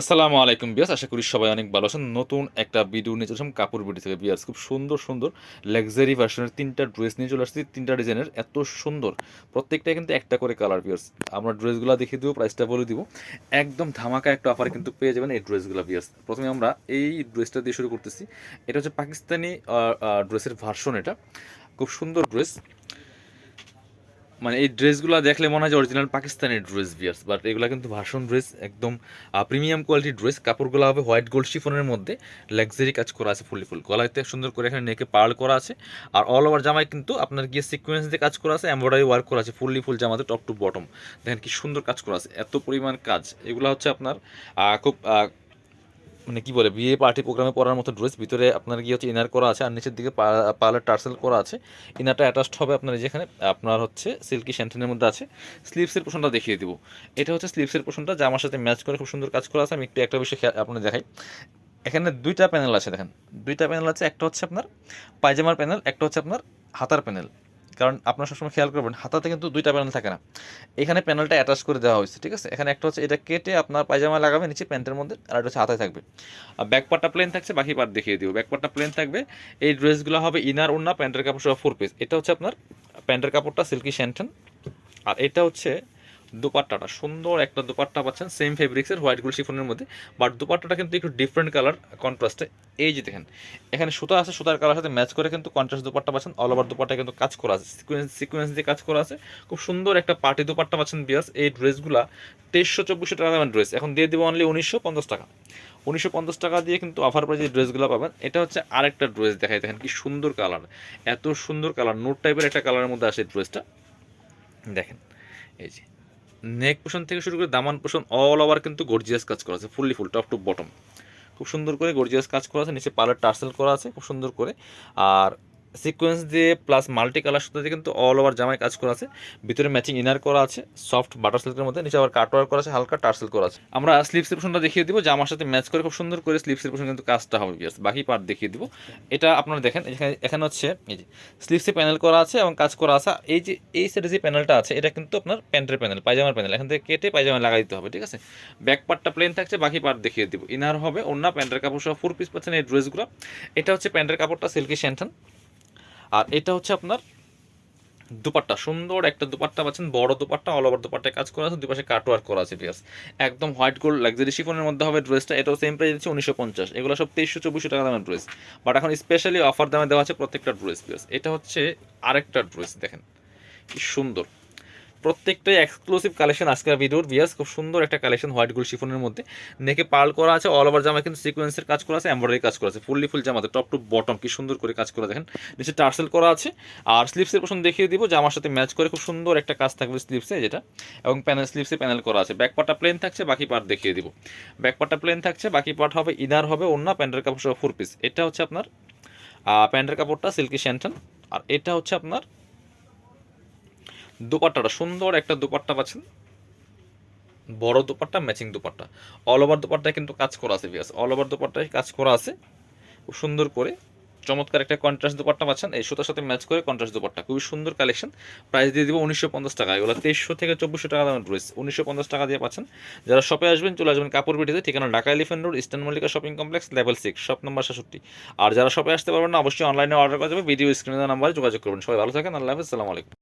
আসসালামু আলাইকুম বিয়াস আশা করি সবাই অনেক ভালো আছেন। নতুন একটা ভিডিও নিয়ে চলে কাপড় ভিডিও থেকে। বিয়াস খুব সুন্দর সুন্দর লাক্সারি ভার্সনের তিনটা ড্রেস নিয়ে চলে আসছি। তিনটা ডিজাইনের এত সুন্দর প্রত্যেকটা কিন্তু একটা করে কালার বিয়ার্স আমরা ড্রেসগুলো দেখিয়ে দেবো প্রাইসটা বলে দিব। একদম ধামাকা একটা অফার কিন্তু পেয়ে যাবেন এই ড্রেসগুলো বিয়ার্স প্রথমে আমরা এই ড্রেসটা দিয়ে শুরু করতেছি। এটা হচ্ছে পাকিস্তানি ড্রেসের ভার্সন এটা। খুব সুন্দর ড্রেস মানে এই ড্রেসগুলো দেখলে মনে হয় যে অরিজিনাল পাকিস্তানের ড্রেস বিয়ার্স বাট এগুলো কিন্তু ভার্সন ড্রেস, একদম প্রিমিয়াম কোয়ালিটির ড্রেস। কাপড়গুলো হবে হোয়াইট গোল্ড শিফনের মধ্যে। লাক্সারি কাজ করা আছে ফুলি ফুল গলাতে সুন্দর করে এখানে নেকে পার্ল করা আছে। আর অল ওভার জামায় কিন্তু আপনার গিয়ে সিকোয়েন্স দিয়ে কাজ করা আছে এমব্রয়ডারি ওয়ার্ক করা আছে ফুললি ফুল জামাতে টপ টু বটম দেখেন কি সুন্দর কাজ করা আছে, এত পরিমাণ কাজ। এগুলো হচ্ছে আপনার খুব মানে কি বলে, বিয়ে পার্টি প্রোগ্রামে পরার মতো ড্রেস ভিতরে আপনার গিয়ে হচ্ছে ইনার করা আছে আর নিচের দিকে পার্লার টার্সেল করা আছে। ইনারটা অ্যাটাচড হবে আপনার যেখানে আপনার হচ্ছে সিল্কি শ্যান্টেনের মধ্যে আছে। স্লিভসের পোষণটা দেখিয়ে দিব। এটা হচ্ছে স্লিভসের পোষণটা জামার সাথে ম্যাচ করে খুব সুন্দর কাজ করা আছে। আমি একটু একটা বিষয় আপনার দেখাই। এখানে দুইটা প্যানেল আছে, দেখেন। দুইটা প্যানেল আছে, একটা হচ্ছে আপনার পায়জামার প্যানেল একটা হচ্ছে আপনার হাতার প্যানেল কারণ আপনার সবসময় খেয়াল করবেন, হাতাতে কিন্তু দুইটা প্যানেল থাকে না। এখানে প্যানেলটা অ্যাটাচ করে দেওয়া হয়েছে, ঠিক আছে? এখানে একটা হচ্ছে এটা কেটে আপনার পায়জামা লাগাবে, নিচে প্যান্টের মধ্যে, আর একটা হচ্ছে হাতায় থাকবে। আর ব্যাক পার্টটা প্লেন থাকছে, বাকি পার্ট দেখিয়ে দিব। ব্যাক পার্টটা প্লেন থাকবে। এই ড্রেসগুলো হবে ইনার ওড়না প্যান্টের কাপড় সহ ফোর পিস এটা হচ্ছে আপনার প্যান্টের কাপড়টা সিল্কি শ্যান্টন আর এটা হচ্ছে দুপাট্টাটা, সুন্দর একটা দুপাট্টা পাচ্ছেন সেম ফেব্রিক্সের হোয়াইট গোল্ড শিফনের মধ্যে। বাট দুপাট্টাটা কিন্তু একটু ডিফারেন্ট কালার কন্ট্রাস্টে এই যে দেখেন, এখানে সুতা আছে, সুতার কালার সাথে ম্যাচ করে কিন্তু কন্ট্রাস্ট দুপাট্টা পাচ্ছেন। অল ওভার দুপাট্টা কিন্তু কাজ করা আছে সিকুয়েন্স সিকুয়েন্স দিয়ে কাজ করা আছে। খুব সুন্দর একটা পার্টি দুপাট্টা পাচ্ছেন বিয়াস এই ড্রেসগুলা তেইশশো চব্বিশশো টাকা দামের ড্রেস এখন দিয়ে দেবো অনলি উনিশশো পঞ্চাশ টাকা। উনিশশো পঞ্চাশ টাকা দিয়ে কিন্তু অফার প্রাইজে ড্রেসগুলো পাবেন। এটা হচ্ছে আরেকটা ড্রেস দেখাই, দেখেন কি সুন্দর কালার এত সুন্দর কালার নোট টাইপের একটা কালারের মধ্যে আসে ড্রেসটা দেখেন, এই যে। নেক পোষণ থেকে শুরু করে দামান পোষণ অল ওভার কিন্তু গর্জিয়াস কাজ করা আছে fully full top to bottom খুব সুন্দর করে গর্জিয়াস কাজ করা আছে, নিচে পালের টার্সেল করা আছে, খুব সুন্দর করে। আর সিকোয়েন্স দিয়ে প্লাস মাল্টি কালার সাথে দিয়ে কিন্তু অল ওভার জামায় কাজ করা আছে। ভিতরে ম্যাচিং ইনার করা আছে সফট বাটার সিল্কের মধ্যে, নিচে আবার কাটওয়ার করা আছে, হালকা টার্সেল করা আছে। আমরা স্লিপসের পোষণটা দেখিয়ে দিব, জামার সাথে ম্যাচ করে খুব সুন্দর করে স্লিপসের পোষণ কিন্তু কাজটা হবে বিয়াস বাকি পার্ট দেখিয়ে দিব। এটা আপনারা দেখেন, এখানে এখানে হচ্ছে, এই যে স্লিপসে প্যানেল করা আছে এবং কাজ করা আছে। এই যে, এই সাইডে যে প্যানেলটা আছে, এটা কিন্তু আপনার প্যান্টের প্যানেল পায়জামার প্যানেল এখান থেকে কেটে পায়জামা লাগাই দিতে হবে, ঠিক আছে? ব্যাক পার্টটা প্লেন থাকছে, বাকি পার্ট দেখিয়ে দিব। ইনার হবে অন্য প্যান্টের কাপড় সহ ফোর পিস পাচ্ছেন এই ড্রেসগুলো এটা হচ্ছে প্যান্টের কাপড়টা সিল্কি শ্যান্টন আর এটা হচ্ছে আপনার দুপাট্টা। সুন্দর একটা দুপাট্টা পাচ্ছেন, বড় দুপাট্টা অল ওভার দুপাট্টায় কাজ করা আছে, দুপাশে কাট কাটওয়ার্ক করা আছে পিয়াস একদম হোয়াইট গোল্ড লাক্সারি শিফনের মধ্যে হবে ড্রেসটা এটাও সেম প্রাইস দিচ্ছে উনিশশো পঞ্চাশ। এগুলো সব তেইশশো চব্বিশশো টাকা দামের ড্রেস বাট এখন স্পেশালি অফার দামে দেওয়া আছে প্রত্যেকটা ড্রেস পিয়াস এটা হচ্ছে আরেকটা ড্রেস দেখেন। কি সুন্দর। প্রত্যেকটাই এক্সক্লুসিভ কালেকশন আজকের ভিডিওর বিয়াস, খুব সুন্দর একটা কালেকশন হোয়াইট গোল্ড শিফনের মধ্যে। নেকে পার্ল করা আছে অল ওভার জামা কিন্তু সিকোয়েন্সের কাজ করা আছে এমব্রয়ডারি কাজ করা আছে ফুললি ফুল জামাতে টপ টু বটম কি সুন্দর করে কাজ করা দেখেন। নিচে টার্সেল করা আছে, আর স্লিপসের পোষণ দেখিয়ে দিব, জামার সাথে ম্যাচ করে খুব সুন্দর একটা কাজ থাকবে স্লিপসে যেটা। এবং প্যানেল স্লিপসে প্যানেল করা আছে। ব্যাক পার্টটা প্লেন থাকছে, বাকি পার্ট দেখিয়ে দিব। ব্যাক পার্টটা প্লেন থাকছে, বাকি পার্ট হবে ইনার হবে অন্য প্যান্টের কাপড় সহ ফোর পিস এটা হচ্ছে আপনার প্যান্টের কাপড়টা সিল্কি শ্যান্টন আর এটা হচ্ছে আপনার দুপাট্টাটা, সুন্দর একটা দুপাট্টা পাচ্ছেন। বড় dupatta matching dupatta. All over দুপাট্টায় কিন্তু কাজ করা আছে বিয়াস অল ওভার দুপাট্টায় কাজ করা আছে। খুব সুন্দর করে, চমৎকার একটা কন্ট্রাস্ট দুপাট্টা পাচ্ছেন। এই সুতার সাথে ম্যাচ করে কন্ট্রাস্ট দুপাট্টা। খুবই সুন্দর কালেকশন প্রাইস দিয়ে দিব উনিশশো পঞ্চাশ টাকা। এগুলো তেইশশো থেকে চব্বিশশো টাকা দামের রয়েছে উনিশশো পঞ্চাশ টাকা দিয়ে পাচ্ছেন। যারা শপে আসবেন, চলে আসবেন কাপড় বিটিতে ঠিকানা Dhaka elephant road eastern Mallika shopping complex level six shop number সাতষট্টি আর যারা শপে আসতে পারবেন না, অবশ্যই অনলাইনে অর্ডার করা যাবে। ভিডিও স্ক্রিনে নাম্বারে যোগাযোগ করবেন। সবাই ভালো থাকেন। আল্লাহ হাফিজ। আলাইকুম।